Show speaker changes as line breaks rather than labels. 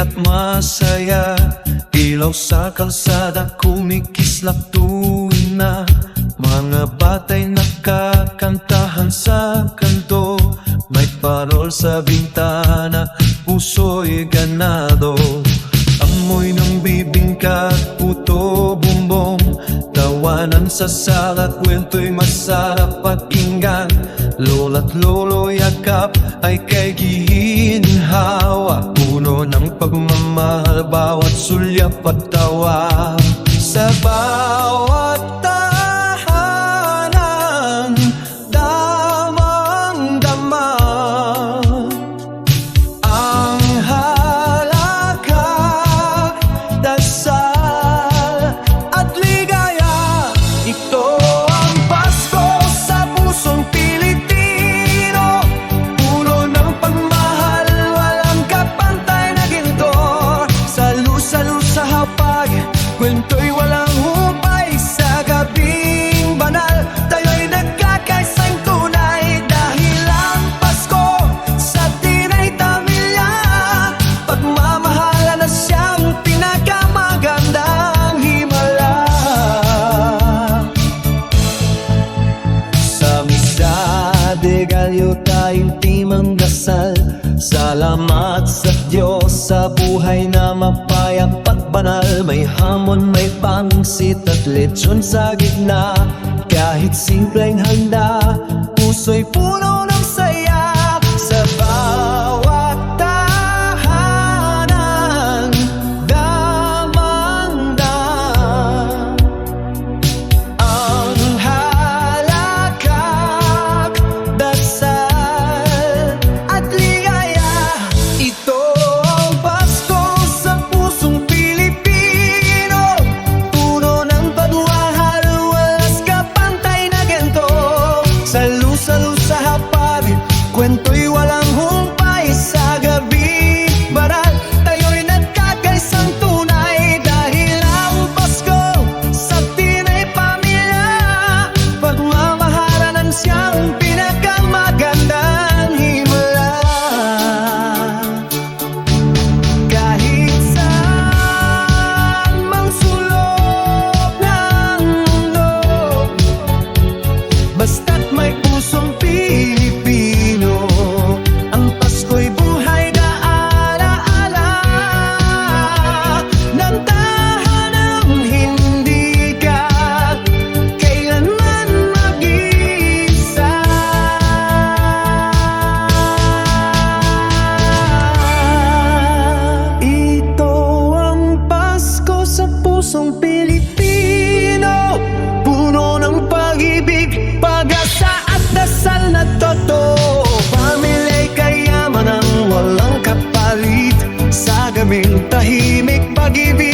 at masaya Ilaw sa kalsada kumikislap tuwing na Mga batay nakakantahan sa kanto May parol sa bintana, puso'y ganado. Amoy ng bibingka, puto bumbong. Tawanan sa sala, kwento'y masarap pakinggan Lola't lolo yakap ay kay gihinhawa Puno ng pagmamahal, bawat sulyap at tawa. Sa bawat de galyo tayong timang dasal. Salamat sa Diyos sa buhay na mapayap at banal. May hamon, may pangsit at lechon sa gitna. Kahit simpleng handa, puso'y puno cuento igual a Tahimik pag-ibig